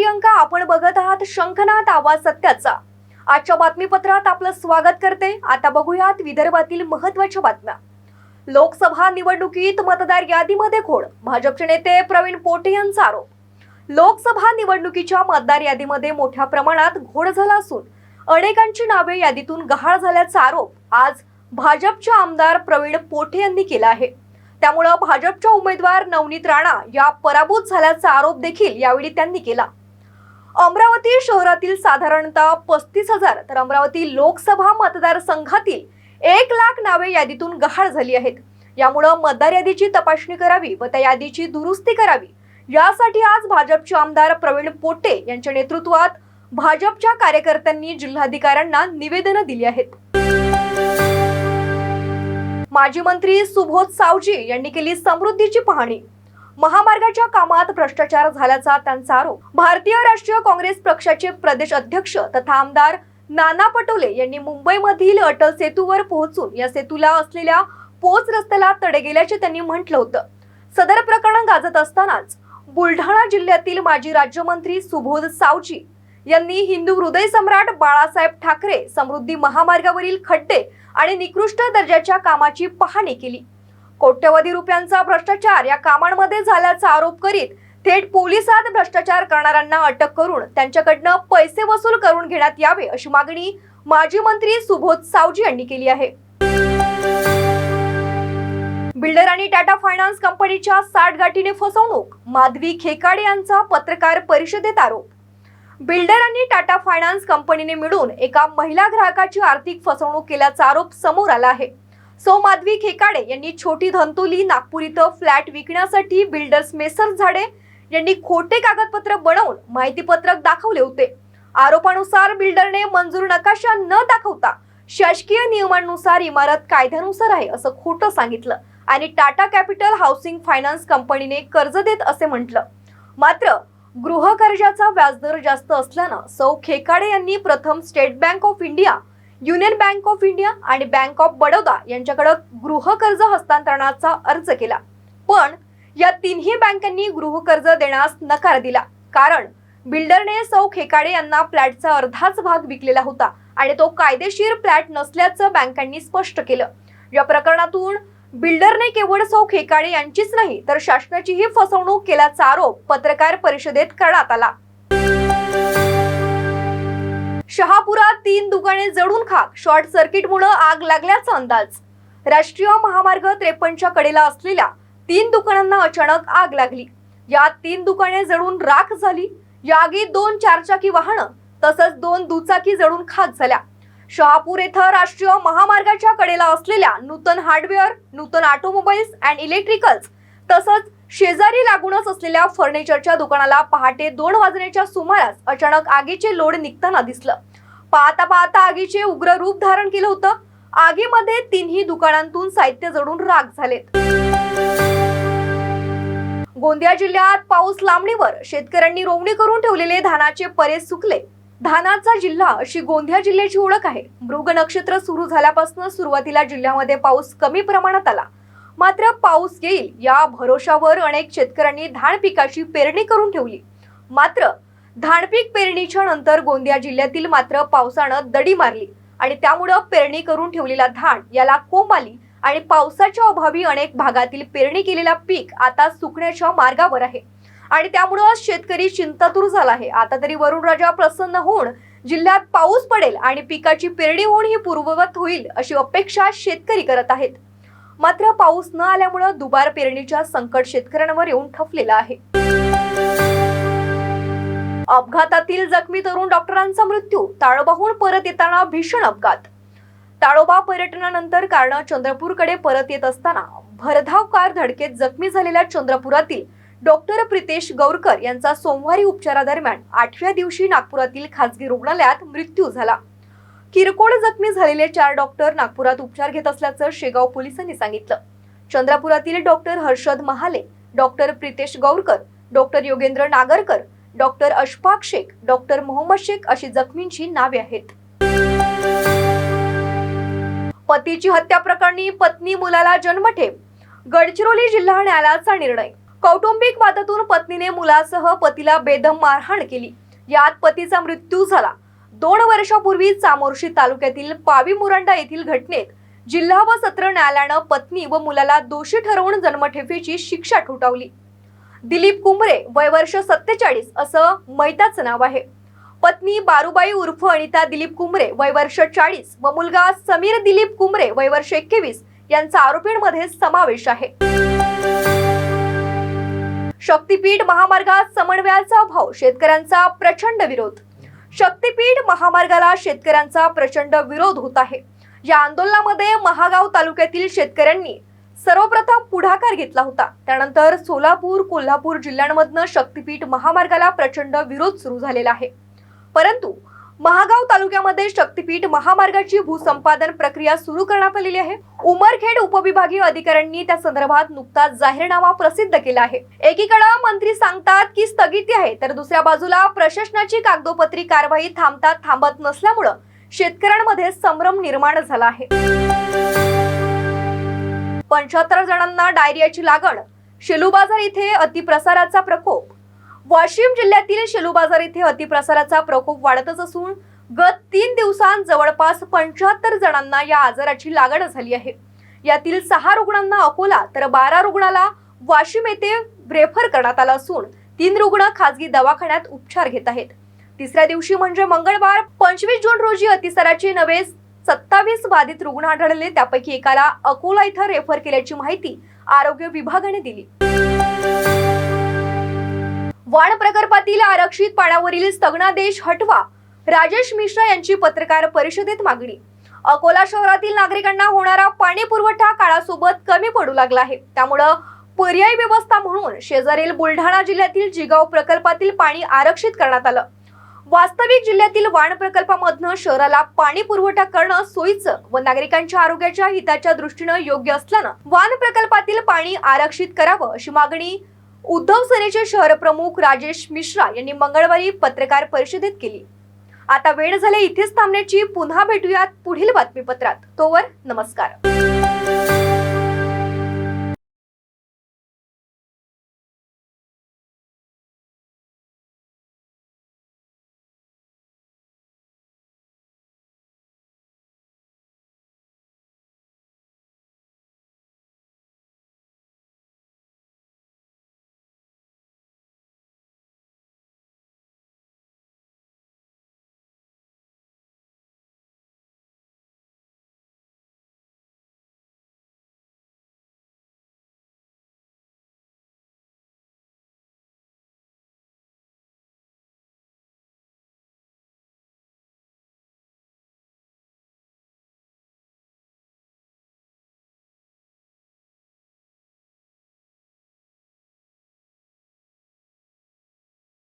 प्रियंका आपण बघत आहात शंखनाथ आवाज सत्याचा. आजच्या बातमीपत्रात आपलं स्वागत करते. आता बघूयात विदर्भातील महत्त्वाच्या बातम्या. लोकसभा निवडणुकीत मतदार यादीमध्ये घोड भाजपचे नेते प्रवीण पोटे यांचा आरोप. लोकसभा निवडणुकीच्या मतदार यादीमध्ये मोठ्या प्रमाणात घोड झाला असून अनेकांची नावे यादीतून गहाळ झाल्याचा आरोप आज भाजपचे आमदार प्रवीण पोटे यांनी केला आहे. त्यामुळं भाजपच्या उमेदवार नवनीत राणा या पराभूत झाल्याचा आरोप देखील यावेळी त्यांनी केला. अमरावती शहरातील साधारणतः पस्तीस हजार तर अमरावती लोकसभा मतदारसंघातील एक लाख नावे यादीतून गहाळ झाली आहेत. यामुळं मतदार यादीची तपासणी करावी व त्या यादीची दुरुस्ती करावी. यासाठी आज भाजपचे आमदार प्रवीण पोटे यांच्या नेतृत्वात भाजपच्या कार्यकर्त्यांनी जिल्हाधिकाऱ्यांना निवेदनं दिली आहेत. माजी मंत्री सुबोध सावजी यांनी केली समृद्धीची पाहणी. महामार्गाच्या कामात भ्रष्टाचार झाल्याचा त्यांचा आरोप. भारतीय राष्ट्रीय काँग्रेस पक्षाचे प्रदेश अध्यक्ष तथा आमदार नाना पटोले यांनी मुंबईमधील अटल सेतूवर पोहोचून या सेतूला असलेल्या पोच रस्त्याला तडे गेल्याचे त्यांनी म्हटलं होतं. सदर प्रकरण गाजत असतानाच बुलढाणा जिल्ह्यातील माजी राज्यमंत्री सुबोध सावजी यांनी हिंदू हृदय सम्राट बाळासाहेब ठाकरे समृद्धी महामार्गावरील खड्डे आणि निकृष्ट दर्जाच्या कामाची पाहणी केली. कोट्यवधी रुपयांचा भ्रष्टाचार या कामांमध्ये झाल्याचा आरोप करीत थेट पोलिसात भ्रष्टाचार करणाऱ्यांना अटक करून त्यांच्याकडनं पैसे वसूल करून घेण्यात यावे अशी मागणी माजी मंत्री सुबोध सावजी यांनी केली आहे. बिल्डर आणि टाटा फायनान्स कंपनीच्या साठ गाठीने फसवणूक माधवी खेकाडे यांचा पत्रकार परिषदेत आरोप. बिल्डर आणि टाटा फायनान्स कंपनीने मिळून एका महिला ग्राहकाची आर्थिक फसवणूक केल्याचा आरोप समोर आला आहे. सो माधवी खेकाडे यांनी छोटी धंतोली नागपूर इथं फ्लॅट विकण्यासाठी बिल्डर्स मेसर झाडे यांनी खोटे कागदपत्र बनवून माहितीपत्रक दाखवले होते. आरोपानुसार बिल्डरने मंजूर नकाशा न दाखवता शासकीय नियमांनुसार इमारत कायद्यानुसार आहे असं खोटं सांगितलं आणि टाटा कॅपिटल हाऊसिंग फायनान्स कंपनीने कर्ज देत असे म्हटलं. मात्र गृह कर्जाचा व्याजदर जास्त असल्यानं सौ खेकाडे यांनी प्रथम State Bank of India Union Bank of India आणि बँक ऑफ बडोदा यांच्याकडे गृह कर्ज हस्तांतरणाचा अर्ज केला. पण या तिन्ही बँकांनी गृह कर्ज देण्यास नकार दिला. कारण बिल्डरने सौ खेकाडे यांना फ्लॅटचा अर्धाच भाग विकलेला होता आणि तो कायदेशीर फ्लॅट नसल्याचं बँकांनी स्पष्ट केलं. या प्रकरणातून बिल्डरने केवळ सौ खेकाडे यांचीच नाही तर शासनाचीही फसवणूक केल्याचा आरोप पत्रकार परिषदेत करण्यात आला. शहापुरात तीन दुकाने जळून खाक. शॉर्ट सर्किटमुळे आग लागल्याचा अंदाज. राष्ट्रीय महामार्ग त्रेपन्नच्या कडेला असलेल्या तीन दुकानांना अचानक आग लागली. या तीन दुकाने जळून राख झाली. या आगीत दोन चारचाकी वाहनं तसंच दोन दुचाकी जळून खाक झाल्या. शहापूर येथे राष्ट्रीय महामार्गाच्या कडेला असलेल्या Nutan hardware Nutan automobiles and electricals तसंच शेजारी लागूनच असलेल्या फर्निचरच्या दुकानाला पहाटे दोन वाजण्याच्या सुमारास अचानक आगीचे लोड निघताना दिसलं. पाहता पाहता आगीचे उग्र रूप धारण केलं होतं. आगीमध्ये तिन्ही दुकानांतून साहित्य जडून राग झालेत. गोंदिया जिल्ह्यात पाऊस लांबणीवर शेतकऱ्यांनी रोवणी करून ठेवलेले धानाचे परे सुकले. धानाचा जिल्हा अशी गोंदिया जिल्ह्याची ओळख आहे. मृग नक्षत्र सुरू झाल्यापासून सुरुवातीला जिल्ह्यामध्ये पाऊस कमी प्रमाणात आला. मात्र पाऊस येईल या भरोशावर अनेक शेतकऱ्यांनी धान पिकाची पेरणी करून ठेवली. मात्र धान पीक पेरणीच्या नंतर गोंदिया जिल्ह्यातील मात्र पावसानं दडी मारली आणि त्यामुळं पेरणी करून ठेवलेला धान याला कोंब आली आणि पावसाच्या अभावी अनेक भागातील पेरणी केलेला पीक आता सुकण्याच्या मार्गावर आहे. आणि त्यामुळं शेतकरी चिंतातूर झाला आहे. आता तरी वरुण राजा प्रसन्न होऊन जिल्ह्यात पाऊस पडेल आणि पिकाची पेरणी होऊन ही पूर्ववत होईल अशी अपेक्षा शेतकरी करत आहेत. मात्र पाऊस न आल्यामुळं दुबार पेरणीच्या संकट शेतकऱ्यांवर येऊन ठपलेला आहे. अपघातातील जखमी तरुण डॉक्टरांचा मृत्यू ताळोबाहून परत येताना भीषण अपघात. ताळोबा पर्यटनानंतर कारण चंद्रपूरकडे परत येत असताना भरधाव कार धडकेत जखमी झालेल्या चंद्रपुरातील डॉक्टर प्रितेश गौरकर यांचा सोमवारी उपचारादरम्यान आठव्या दिवशी नागपुरातील खासगी रुग्णालयात मृत्यू झाला. किरकोळ जखमी झालेले चार डॉक्टर नागपुरात उपचार घेत असल्याचं शेगाव पोलिसांनी सांगितलं. चंद्रपुरातील doctor Harshad Mahale doctor Pritesh Gaurkar doctor Yogendra Nagarkar doctor Ashfaq Shaikh doctor Mohammad Shaikh अशी जखमींची नावे आहेत. पतीची हत्या प्रकरणी पत्नी मुलाला जन्मठेप गडचिरोली जिल्हा न्यायालयाचा निर्णय. कौटुंबिक वादातून पत्नीने मुलासह पतीला बेदम मारहाण केली. यात पतीचा मृत्यू झाला. दोन वर्षापूर्वी चामोर्शी तालुक्यातील पावी मुरंडा येथील घटनेत जिल्हा व सत्र न्यायालयानं पत्नी व मुलाला दोषी ठरवून जन्मठेपेची शिक्षा ठोठावली. दिलीप कुंभरे वय वर्ष सत्तेचाळीस असं मैताचं नाव आहे. पत्नी बारुबाई उर्फ अनिता दिलीप कुंभरे वय वर्ष चाळीस व मुलगा समीर दिलीप कुंभरे वय वर्ष एकवीस यांचा आरोपींमध्ये समावेश आहे. शक्तीपीठ महामार्गात समन्वयाचा अभाव शेतकऱ्यांचा प्रचंड विरोध शक्तीपीठ महामार्गाला शेतकऱ्यांचा प्रचंड विरोध होत आहे. या आंदोलनामध्ये महागाव तालुक्यातील शेतकऱ्यांनी सर्वप्रथम पुढाकार घेतला होता. त्यानंतर सोलापूर कोल्हापूर जिल्ह्यांमधनं शक्तीपीठ महामार्गाला प्रचंड विरोध सुरू झालेला आहे. परंतु महागाव तालुक्यामध्ये शक्तीपीठ महामार्गाची भूसंपादन प्रक्रिया सुरू करण्यात आलेली आहे. उमरखेड उपविभागीय अधिकाऱ्यांनी त्या संदर्भात नुकताच जाहीरनामा प्रसिद्ध केला आहे. एकीकडे मंत्री सांगतात की स्थगिती आहे तर दुसऱ्या बाजूला प्रशासनाची कागदोपत्री कारवाई थांबतात थांबत नसल्यामुळं शेतकऱ्यांमध्ये संभ्रम निर्माण झाला आहे. पंच्याहत्तर जणांना डायरियाची लागण शेलू बाजार इथे अतिप्रसाराचा प्रकोप वाशिम जिल्ह्यातील शेलू बाजार इथे अतिप्रसाराचा प्रकोप वाढतच असून गत तीन दिवसांत जवळपास पंच्याहत्तर जणांना या आजाराची लागण झाली आहे. यातील सहा रुग्णांना अकोला तर बारा रुग्णाला वाशिम येथे रेफर करण्यात आला असून तीन रुग्ण खासगी दवाखान्यात उपचार घेत आहेत. तिसऱ्या दिवशी म्हणजे मंगळवार पंचवीस जून रोजी अतिसाराचे नवे सत्तावीस बाधित रुग्ण आढळले. त्यापैकी एकाला अकोला इथं रेफर केल्याची माहिती आरोग्य विभागाने दिली. वाण प्रकल्पातील आरक्षित पाण्यावरील स्थगनादेश हटवा. राजेश मिश्रा यांची पत्रकार परिषदेत मागणी. अकोला शहरातील नागरिकांना होणारा पाणी पुरवठा काळासोबत कमी पडू लागला आहे. त्यामुळं पर्यायी व्यवस्था म्हणून शेजारील बुलढाणा जिल्ह्यातील जिगाव प्रकल्पातील पाणी आरक्षित करण्यात आलं. वास्तविक जिल्ह्यातील वाण प्रकल्पामधनं शहराला पाणी पुरवठा करणं सोयीचं व नागरिकांच्या आरोग्याच्या हिताच्या दृष्टीनं योग्य असल्यानं वाण प्रकल्पातील पाणी आरक्षित करावं अशी मागणी उद्धव सेनेचे शहर प्रमुख राजेश मिश्रा यांनी मंगळवारी पत्रकार परिषदेत केली. आता वेळ झाले इथेच थांबण्याची. पुन्हा भेटूयात पुढील बातमीपत्रात. तोवर नमस्कार.